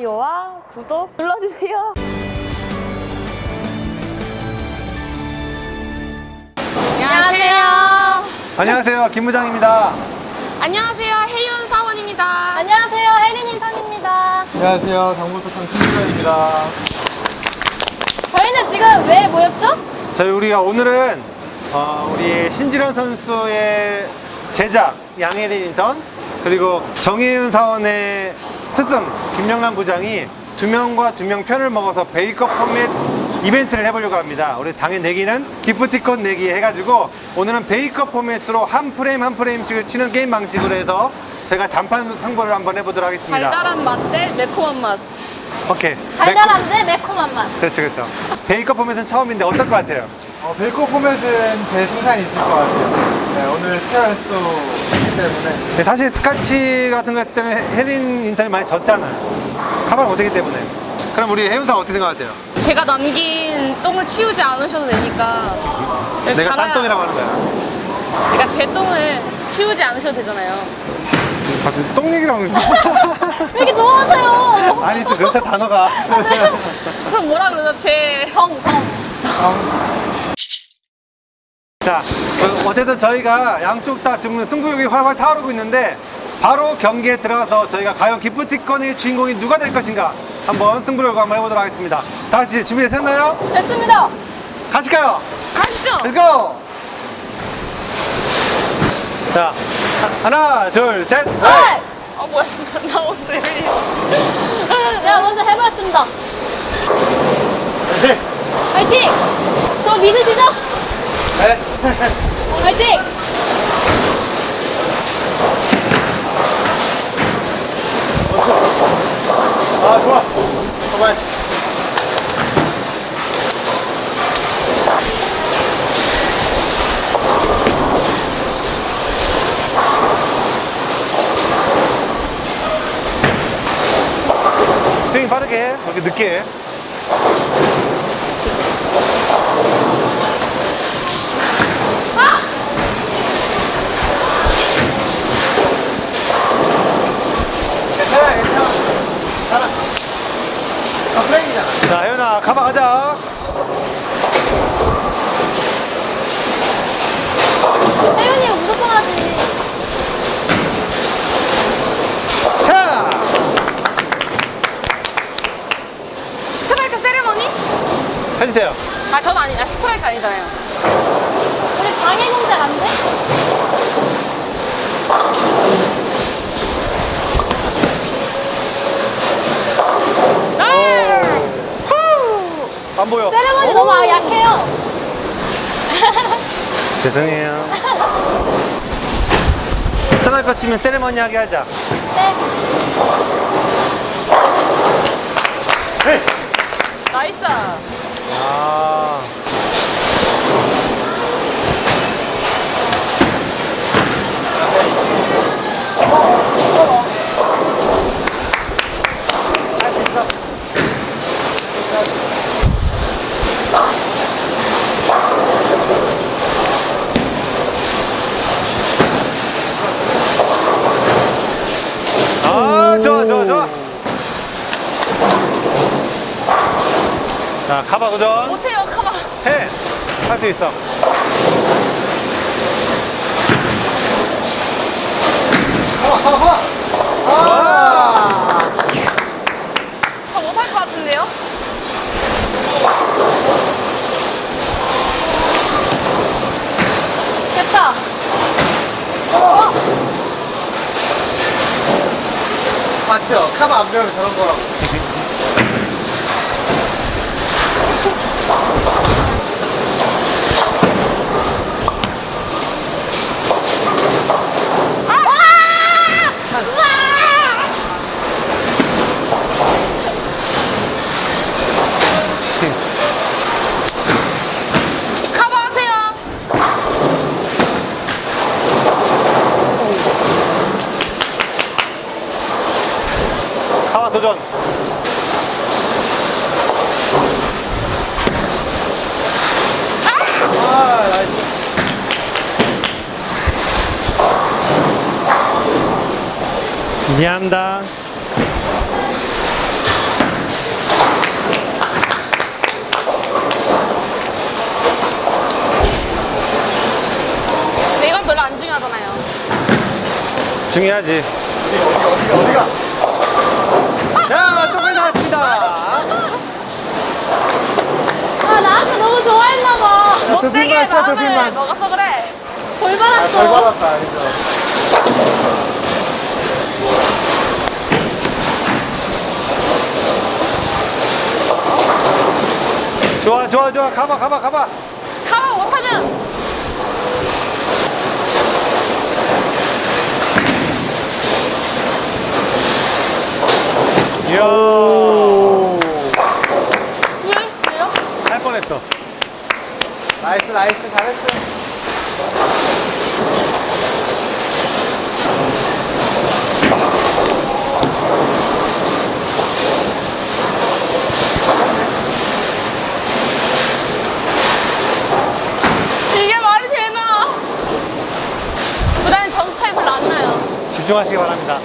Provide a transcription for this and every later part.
좋아요와 구독 눌러주세요. 안녕하세요. 안녕하세요. 김 부장입니다. 안녕하세요. 해윤 사원입니다. 안녕하세요. 혜린 인턴입니다. 안녕하세요. 당구도청 신부장입니다. 저희는 지금 왜 모였죠? 저희 우리가 오늘은 어, 우리 신지련 선수의 제자 양혜린 인턴 그리고 정혜윤 사원의 스승 김영란 부장이 두 명과 두 명 편을 먹어서 베이커 포맷 이벤트를 해보려고 합니다. 우리 당일 내기는 기프티콘 내기 해가지고 오늘은 베이커 포맷으로 한 프레임 한 프레임씩을 치는 게임 방식으로 해서 제가 단판 상보를 한번 해보도록 하겠습니다. 달달한 맛 대 매콤한 맛. 오케이. 달달한데 매콤한 맛. 그렇죠, 그렇죠. 베이커 포맷은 처음인데 어떨 것 같아요? 어, 베이커 포맷은 제 승산이 있을 것 같아요. 네, 오늘 연습도 했기 때문에 근데 사실 스카치 같은 거 했을 때는 해- 혜린 인턴이 많이 졌잖아요. 가발 못하기 때문에. 그럼 우리 혜윤 상 어떻게 생각하세요? 제가 남긴 똥을 치우지 않으셔도 되니까. 내가 잘해야- 딴똥이라고 하는 거야. 그러니까 제 똥을 치우지 않으셔도 되잖아요. 갑자기 똥 얘기를 하고 있어. 왜 이렇게 좋아하세요? 아니, 또 몇차 단어가. 그럼 뭐라 그러죠? 제 덩, 덩. 자, 어, 어쨌든 저희가 양쪽 다 지금 승부욕이 활활 타오르고 있는데 바로 경기에 들어가서 저희가 과연 기프티콘의 주인공이 누가 될 것인가 한번 승부욕 한번 해보도록 하겠습니다. 다 같이 준비되셨나요? 됐습니다. 가실까요? 가시죠. Let's go! 자, 하- 하나, 둘, 셋, 넷! 네! 아 뭐야? 나 먼저 해. 제가 먼저 해보겠습니다. 네. 화이팅! 저 믿으시죠? 네. 화이팅! 아, 좋아. 정말. 스윙 빠르게 해. 그렇게 늦게 저 플레이잖아. 자, 혜연아, 가봐 가자. 혜윤이가 무조건 하지. 자! 스트라이크 세레머니? 해주세요. 아 저는 아니, 아 스트라이크 아니잖아요. 우리 방해 공작 안 돼? 안 보여. 세레머니 너무 약해요. 죄송해요. 스트라이커 거 치면 세레머니 하게 하자. 네. 헤이! 나이스. 아. 할 수 있어. 아, 좋아, 좋아, 좋아. 자, 가봐, 도전. 못해요, 가봐. 해. 할 수 있어. 가봐, 가봐. 아! 저 못할 것 같은데요? 됐다. 카바 안 배우면 저런 거라고. 감사합니다. 근데 이건 별로 안 중요하잖아요. 중요하지. 어디가? 자, 또배 나왔습니다. 아 나한테 너무 좋아했나봐. 못되게 쳐, 도핑만. 나를 서 그래. 벌 받았어. 받았다, 아니죠. 좋아, 좋아, 좋아. 가봐, 가봐, 가봐. 가만 못하면 이야. 왜? 왜요? 할 뻔했어. 나이스 나이스 잘했어. 이게 말이 되나? 부단히 점수 차이 별로 안 나요. 집중하시기 바랍니다.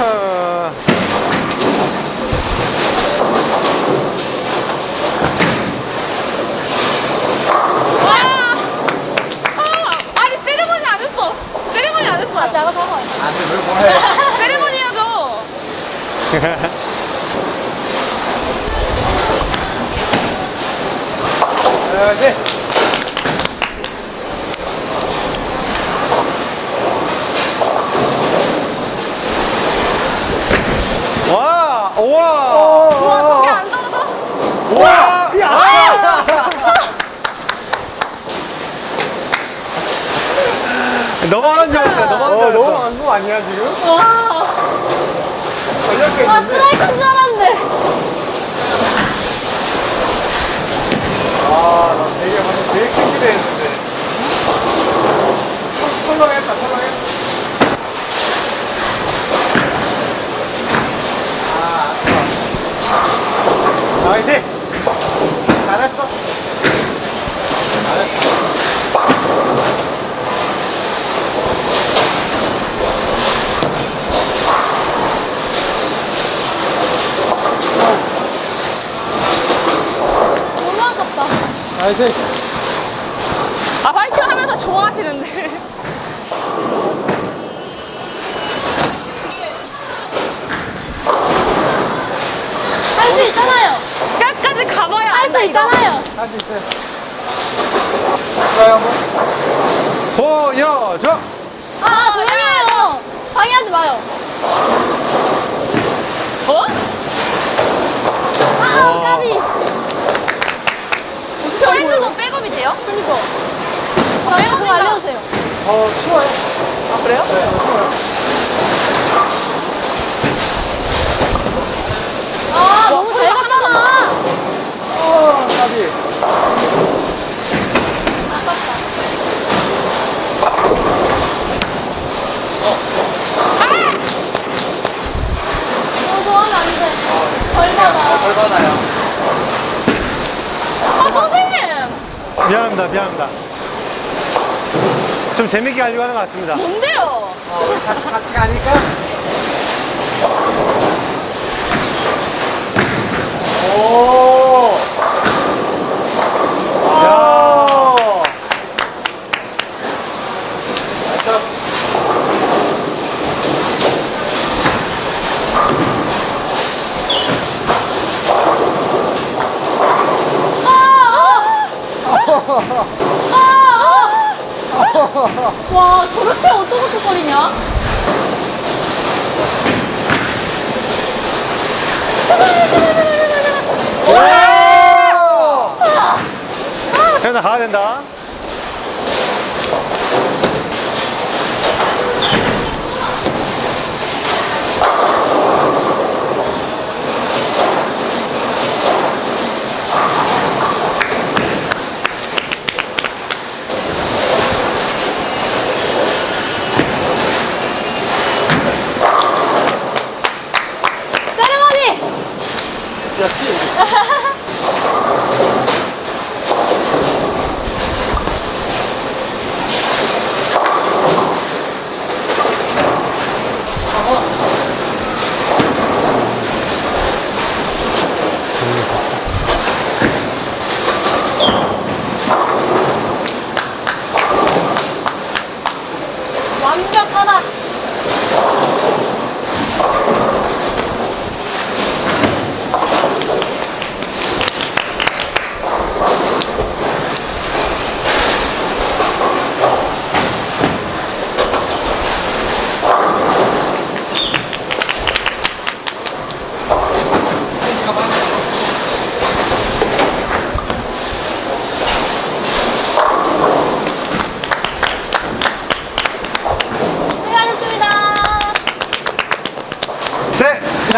아! 아! 아니 세레머니 안 했어. 세레머니 안 했어. 다시 알아서 하고. 안돼 왜 뭐해? 세레머니 해야죠. 다시. 와, 우와. 와 저게 안 떨어져? 우와. 야. 넘어간 줄 알았어. 넘어간 줄 어 알았어. 너무 안거 아니야 지금? 와, 와, 걸렸겠는데? 스트라이크인 줄 알았는데. 아 나 되게 방금 되게 큰 기대했는데. 설- 설렁했다 설렁했다. 아 아쉬워. 나이스. 잘했어. 잘했어. 너무 아깝다. 나이스. 아 화이팅 하면서 좋아하시는데. 할 수 있잖아요. 끝까지 가봐야 할 수 있잖아요. 할 수 있어요. 좋아요 한번. 보여줘. 아, 조용히 해요. 방해하지 마요. 어? 아, 까비. 포인트도 백업이 돼요? 그니까. 아, 그거 알려주세요. 어 쉬워요. 아 그래요? 네 쉬워요. 아, 너무 잘 갔잖아. 어 까비. 너무 좋아하면 안 돼. 벌 받아. 벌 받아요. 아 선생님. 미안합니다. 미안합니다. 좀 재밌게 하려고 하는 것 같습니다. 뭔데요? 어, 우리 같이 같이 가니까. 오. 야. 오. 나이스. 와, 저렇게 어떡어떡거리냐? 오. 태연아 가야 된다. 세레머니! 야, 씨.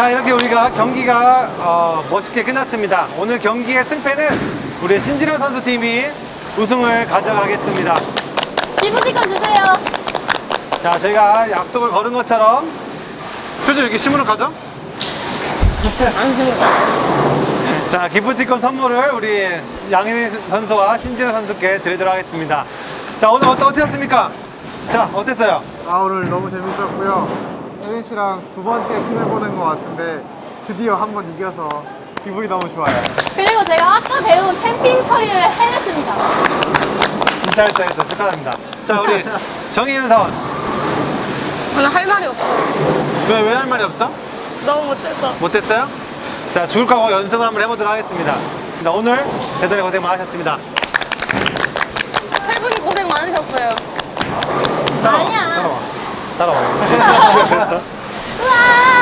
자 이렇게 우리가 경기가 어, 멋있게 끝났습니다. 오늘 경기의 승패는 우리 신진영 선수팀이 우승을 가져가겠습니다. 기프티콘 주세요. 자 저희가 약속을 걸은 것처럼 표정 이렇게 심으러 가죠? 안 심을 거야. 자 기프티콘 선물을 우리 양현희 선수와 신진영 선수께 드리도록 하겠습니다. 자 오늘 어떠, 어떠셨습니까? 자 어땠어요? 아 오늘 너무 재밌었고요. 혜린 씨랑 두 번째 팀을 보는 것 같은데 드디어 한 번 이겨서 기분이 너무 좋아요. 그리고 제가 아까 배운 캠핑 처리를 해냈습니다. 진짜 일상에서 축하합니다. 자 우리 정희윤 사원 오늘 할 말이 없어. 왜왜 할 말이 없죠? 너무 못했어. 못했어요? 자, 죽을 각오 연습을 한번 해보도록 하겠습니다. 자, 오늘 대단히 고생 많으셨습니다. 세분 고생 많으셨어요. 따라와. 아니야. 따라와. 따라와. 우와!